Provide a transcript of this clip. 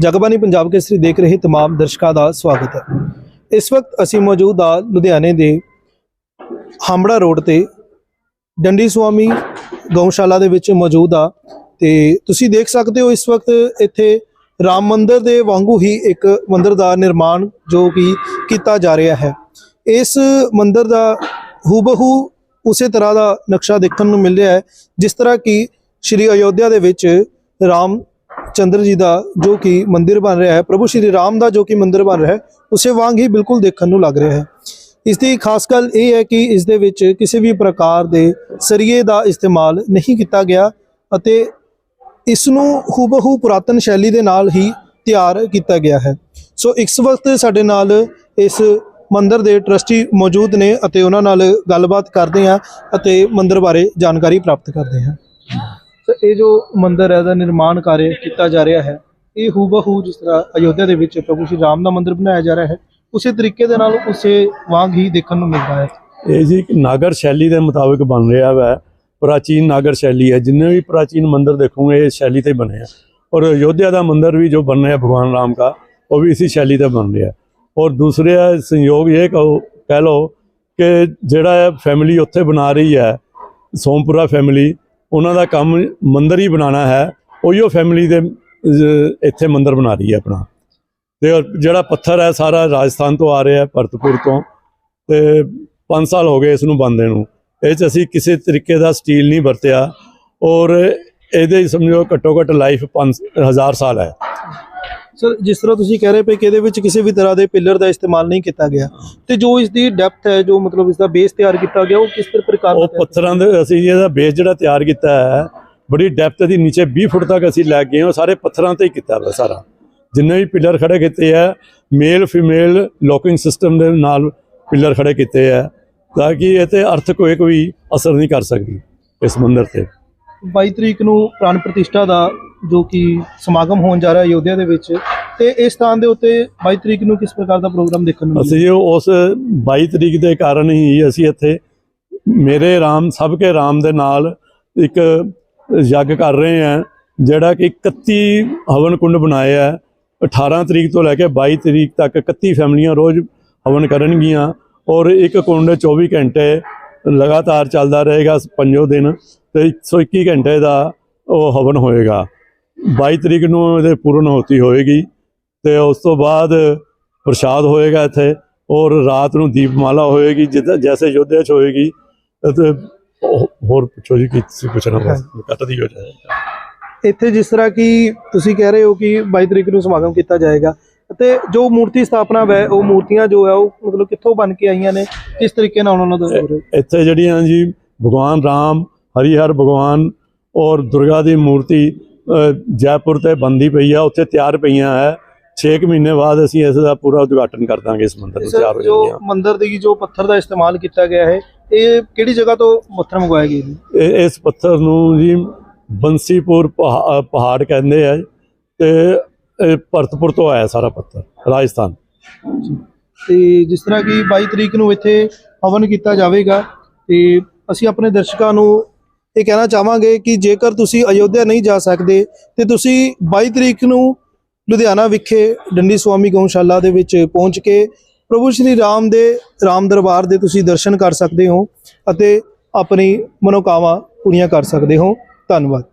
ਜਗਬਾਨੀ ਪੰਜਾਬ ਕੇਸਰੀ ਦੇਖ ਰਹੇ तमाम ਦਰਸ਼ਕਾਂ ਦਾ ਸਵਾਗਤ ਹੈ ਇਸ ਵਕਤ ਅਸੀਂ ਮੌਜੂਦ ਆ ਲੁਧਿਆਣੇ ਦੇ ਹਾਮੜਾ ਰੋਡ ਤੇ ਡੰਡੀ ਸੁਆਮੀ ਗਊਸ਼ਾਲਾ ਦੇ ਵਿੱਚ ਮੌਜੂਦ ਆ ਤੇ ਤੁਸੀਂ ਦੇਖ ਸਕਦੇ ਹੋ ਇਸ ਵਕਤ ਇੱਥੇ ਰਾਮ ਮੰਦਿਰ ਦੇ ਵਾਂਗੂ ਹੀ ਇੱਕ ਮੰਦਿਰ ਦਾ ਨਿਰਮਾਣ ਜੋ ਕਿ ਕੀਤਾ ਜਾ ਰਿਹਾ ਹੈ ਇਸ ਮੰਦਿਰ ਦਾ ਹੂਬਹੂ ਉਸੇ ਤਰ੍ਹਾਂ ਦਾ ਨਕਸ਼ਾ ਦੇਖਣ ਨੂੰ ਮਿਲ ਰਿਹਾ ਹੈ ਜਿਸ ਤਰ੍ਹਾਂ ਕਿ ਸ਼੍ਰੀ ਅਯੋਧਿਆ ਦੇ ਵਿੱਚ ਰਾਮ ਚੰਦਰ ਜੀ ਦਾ ਜੋ ਕਿ ਮੰਦਿਰ ਬਣ ਰਿਹਾ ਹੈ, ਪ੍ਰਭੂ ਸ਼੍ਰੀ ਰਾਮ ਦਾ ਜੋ ਕਿ ਮੰਦਿਰ ਬਣ ਰਿਹਾ ਹੈ, ਉਸੇ ਵਾਂਗ ਹੀ ਬਿਲਕੁਲ ਦੇਖਣ ਨੂੰ ਲੱਗ ਰਿਹਾ ਹੈ। ਇਸ ਦੀ ਖਾਸ ਗੱਲ ਇਹ ਹੈ ਕਿ ਇਸ ਦੇ ਵਿੱਚ ਕਿਸੇ ਵੀ ਪ੍ਰਕਾਰ ਦੇ ਸਰੀਏ ਦਾ ਇਸਤੇਮਾਲ ਨਹੀਂ ਕੀਤਾ ਗਿਆ ਅਤੇ ਇਸ ਨੂੰ ਹੂਬਹੂ ਪੁਰਾਤਨ ਸ਼ੈਲੀ ਦੇ ਨਾਲ ਹੀ ਤਿਆਰ ਕੀਤਾ ਗਿਆ ਹੈ। ਸੋ ਇਸ ਵਕਤ ਸਾਡੇ ਨਾਲ ਇਸ ਮੰਦਰ ਦੇ ਟਰਸਟੀ ਮੌਜੂਦ ਨੇ ਅਤੇ ਉਹਨਾਂ ਨਾਲ ਗੱਲਬਾਤ ਕਰਦੇ ਹਾਂ ਅਤੇ ਮੰਦਰ ਬਾਰੇ ਜਾਣਕਾਰੀ ਪ੍ਰਾਪਤ ਕਰਦੇ ਹਾਂ। ਸੋ ਇਹ ਜੋ ਮੰਦਿਰ ਹੈ ਦਾ ਨਿਰਮਾਣ ਕਾਰਜ ਕੀਤਾ ਜਾ ਰਿਹਾ ਹੈ। ਇਹ ਹੂਬਹੂ ਜਿਸ ਤਰ੍ਹਾਂ ਅਯੋਧਿਆ ਦੇ ਵਿੱਚ ਪ੍ਰਭੂ ਸ਼੍ਰੀ ਰਾਮ ਦਾ ਮੰਦਿਰ ਬਣਾਇਆ ਜਾ ਰਿਹਾ ਹੈ, ਉਸੇ ਤਰੀਕੇ ਦੇ ਨਾਲ ਉਸੇ ਵਾਂਗ ਹੀ ਦੇਖਣ ਨੂੰ ਮਿਲਦਾ ਹੈ। ਇਹ ਜੀ ਨਾਗਰ ਸ਼ੈਲੀ ਦੇ ਮੁਤਾਬਕ ਬਣ ਰਿਹਾ ਹੈ ਪ੍ਰਾਚੀਨ ਨਾਗਰ ਸ਼ੈਲੀ ਹੈ। ਜਿੰਨੇ ਵੀ ਪ੍ਰਾਚੀਨ ਮੰਦਿਰ ਦੇਖੋਗੇ, ਇਹ ਸ਼ੈਲੀ ਤੇ ਬਣੇ ਆ। ਔਰ ਅਯੋਧਿਆ ਦਾ मंदिर ਵੀ ਜੋ बन रहा है भगवान राम का वो भी इसी शैली से बन रहा है और दूसरे है संयोग ये कहो कह लो कि जोड़ा है फैमिली उत्थे बना ਉਹਨਾਂ ਦਾ ਕੰਮ ਮੰਦਰ ਹੀ ਬਣਾਉਣਾ ਹੈ, ਉਹੀਓ ਫੈਮਿਲੀ ਦੇ ਇੱਥੇ ਮੰਦਰ ਬਣਾ ਰਹੀ ਹੈ ਆਪਣਾ। ਤੇ ਜਿਹੜਾ ਪੱਥਰ ਹੈ ਸਾਰਾ ਰਾਜਸਥਾਨ ਤੋਂ ਆ ਰਿਹਾ ਹੈ, ਭਰਤਪੁਰ ਤੋਂ। ਤੇ 5 ਸਾਲ ਹੋ ਗਏ ਇਸ ਨੂੰ ਬੰਦੇ ਨੂੰ। ਇਹ ਚ ਅਸੀਂ ਕਿਸੇ ਤਰੀਕੇ ਦਾ ਸਟੀਲ ਨਹੀਂ ਵਰਤਿਆ। ਔਰ ਇਹਦੇ ਸਮਝੋ ਘੱਟੋ ਘੱਟ ਲਾਈਫ 5000 ਸਾਲ ਹੈ। ਸਰ ਜਿਸ ਤਰ੍ਹਾਂ ਤੁਸੀਂ ਕਹਿ ਰਹੇ ਪਏ ਕਿ ਇਹਦੇ ਵਿੱਚ ਕਿਸੇ ਵੀ ਤਰ੍ਹਾਂ ਦੇ ਪਿਲਰ ਦਾ ਇਸਤੇਮਾਲ ਨਹੀਂ ਕੀਤਾ ਗਿਆ। ਤੇ ਜੋ ਇਸ ਦੀ ਡੈਪਥ ਹੈ ਜੋ ਮਤਲਬ ਇਸ ਦਾ ਬੇਸ ਤਿਆਰ ਕੀਤਾ ਗਿਆ ਉਹ ਕਿਸ ਤਰ੍ਹਾਂ ਪ੍ਰਕਾਰ ਉਹ ਦਾ ਪੱਥਰਾਂ ਦੇ ਅਸੀਂ ਇਹਦਾ ਬੇਸ ਜਿਹੜਾ ਤਿਆਰ ਕੀਤਾ ਹੈ ਬੜੀ ਡੈਪਥ ਦੀ ਨੀਚੇ 20 ਫੁੱਟ ਤੱਕ ਅਸੀਂ ਲੈ ਗਏ ਹਾਂ ਸਾਰੇ ਪੱਥਰਾਂ ਤੇ ਹੀ ਕੀਤਾ ਵਾ ਸਾਰਾ। ਜਿੰਨੇ ਵੀ ਪਿਲਰ ਖੜੇ ਕੀਤੇ ਆ ਮੇਲ ਫੀਮੇਲ ਲੋਕਿੰਗ ਸਿਸਟਮ ਦੇ ਨਾਲ ਪਿਲਰ ਖੜੇ ਕੀਤੇ ਆ ਤਾਂ ਕਿ ਇਹ ਤੇ ਅਰਥ ਕੋਈ ਕੋਈ ਅਸਰ ਨਹੀਂ ਕਰ ਸਕਦੀ ਇਸ ਮੰਦਿਰ ਤੇ। 22 ਤਰੀਕ ਨੂੰ ਪ੍ਰਾਨ ਪ੍ਰਤਿਸ਼ਠਾ ਦਾ ਜੋ ਕਿ ਸਮਾਗਮ ਹੋਣ ਜਾ ਰਿਹਾ ਅਯੋਧਿਆ ਦੇ ਵਿੱਚ ਤੇ ਇਸ ਸਥਾਨ ਦੇ ਉੱਤੇ 22 ਤਰੀਕ ਨੂੰ ਕਿਸ ਪ੍ਰਕਾਰ ਦਾ ਪ੍ਰੋਗਰਾਮ ਦੇਖਣ ਨੂੰ ਅਸੀਂ ਉਸ 22 ਤਰੀਕ ਦੇ ਕਾਰਨ ਹੀ ਅਸੀਂ ਇੱਥੇ ਮੇਰੇ ਰਾਮ ਸਭ ਕੇ ਰਾਮ ਦੇ ਨਾਲ ਇੱਕ ਯੱਗ ਕਰ ਰਹੇ ਹਾਂ ਜਿਹੜਾ ਕਿ 31 ਹਵਨ ਕੁੰਡ ਬਣਾਏ ਆ 18 ਤਰੀਕ ਤੋਂ ਲੈ ਕੇ 22 ਤਰੀਕ ਤੱਕ 31 ਫੈਮਲੀਆਂ ਰੋਜ਼ ਹਵਨ ਕਰਨਗੀਆਂ ਔਰ ਇੱਕ ਕੁੰਡ 24 ਘੰਟੇ ਲਗਾਤਾਰ ਚੱਲਦਾ ਰਹੇਗਾ ਪੰਜੋ ਦਿਨ। ਤੇ 121 ਘੰਟੇ ਦਾ ਉਹ ਹਵਨ ਹੋਏਗਾ। 22 ਤਰੀਕ ਨੂੰ ਇਹਦੇ ਪੂਰਨ ਹੋਤੀ ਹੋਏਗੀ ਤੇ ਉਸ ਤੋਂ ਬਾਅਦ ਪ੍ਰਸ਼ਾਦ ਹੋਏਗਾ ਇੱਥੇ ਔਰ ਰਾਤ ਨੂੰ ਦੀਪਮਾਲਾ ਹੋਏਗੀ ਜਿੱਦਾਂ ਜੈਸੇ ਯੋਧਿਆ ਚ ਹੋਏਗੀ। ਤੇ ਹੋਰ ਪੁੱਛੋ ਜੀ ਕੀ ਤੁਸੀਂ ਪੁੱਛਣਾ ਬਸ ਕੱਟ ਦੀ ਹੋ ਜਾਏਗਾ ਇੱਥੇ ਜਿਸ ਤਰ੍ਹਾਂ ਕਿ ਤੁਸੀਂ ਕਹਿ ਰਹੇ ਹੋ ਕਿ 22 ਤਰੀਕ ਨੂੰ ਸਮਾਗਮ ਕੀਤਾ ਜਾਏਗਾ ਅਤੇ ਜੋ ਮੂਰਤੀ ਸਥਾਪਨਾ ਹੈ ਉਹ ਮੂਰਤੀਆਂ ਜੋ ਹੈ ਉਹ ਮਤਲਬ ਕਿੱਥੋਂ ਬਣ ਕੇ ਆਈਆਂ ਨੇ ਕਿਸ ਤਰੀਕੇ ਨਾਲ ਉਹਨਾਂ ਦਾ ਇੱਥੇ ਜਿਹੜੀਆਂ ਜੀ ਭਗਵਾਨ ਰਾਮ ਹਰੀਹਰ ਭਗਵਾਨ ਔਰ ਦੁਰਗਾ ਦੀ ਮੂਰਤੀ ਜੈਪੁਰ ਤੇ ਬੰਦੀ ਪਈ ਆ ਉੱਥੇ ਤਿਆਰ ਪਈਆਂ ਹੈ 6 ਮਹੀਨੇ ਬਾਅਦ ਅਸੀਂ ਇਸ ਦਾ ਪੂਰਾ ਉਦਘਾਟਨ ਕਰ ਦਾਂਗੇ ਇਸ ਮੰਦਿਰ ਨੂੰ ਤਿਆਰ ਜੋ ਮੰਦਿਰ ਦੀ ਜੋ ਪੱਥਰ ਦਾ ਇਸਤੇਮਾਲ ਕੀਤਾ ਗਿਆ ਹੈ ਇਹ ਕਿਹੜੀ ਜਗ੍ਹਾ ਤੋਂ ਪੱਥਰ ਗਏ ਨੇ ਇਹ- ਇਸ ਪੱਥਰ ਨੂੰ ਜੀ ਬੰਸੀਪੁਰ ਪਹਾ- ਪਹਾੜ ਕਹਿੰਦੇ ਆ ਤੇ ਇਹ ਭਰਤਪੁਰ ਤੋਂ ਆਇਆ ਸਾਰਾ ਪੱਥਰ ਰਾਜਸਥਾਨ। ਤੇ ਜਿਸ ਤਰ੍ਹਾਂ ਕਿ 22 ਤਰੀਕ ਨੂੰ ਇੱਥੇ ਹਵਨ ਕੀਤਾ ਜਾਵੇਗਾ ਤੇ ਅਸੀਂ ਆਪਣੇ ਦਰਸ਼ਕਾਂ ਨੂੰ ਇਹ ਕਹਿਣਾ ਚਾਹਾਂਗੇ ਕਿ ਜੇਕਰ ਤੁਸੀਂ ਅਯੋਧਿਆ ਨਹੀਂ ਜਾ ਸਕਦੇ ਤੇ ਤੁਸੀਂ 22 ਤਰੀਕ ਨੂੰ ਲੁਧਿਆਣਾ ਵਿਖੇ ਡੰਡੀ ਸਵਾਮੀ ਗਊਸ਼ਾਲਾ ਦੇ ਵਿੱਚ ਪਹੁੰਚ ਕੇ ਪ੍ਰਭੂ ਸ਼੍ਰੀ ਰਾਮ ਦੇ, ਰਾਮ ਦਰਬਾਰ ਦੇ ਤੁਸੀਂ ਦਰਸ਼ਨ ਕਰ ਸਕਦੇ ਹੋ ਅਤੇ ਆਪਣੀ ਮਨੋਕਾਮਨਾ ਪੂਰੀਆਂ ਕਰ ਸਕਦੇ ਹੋ। ਧੰਨਵਾਦ।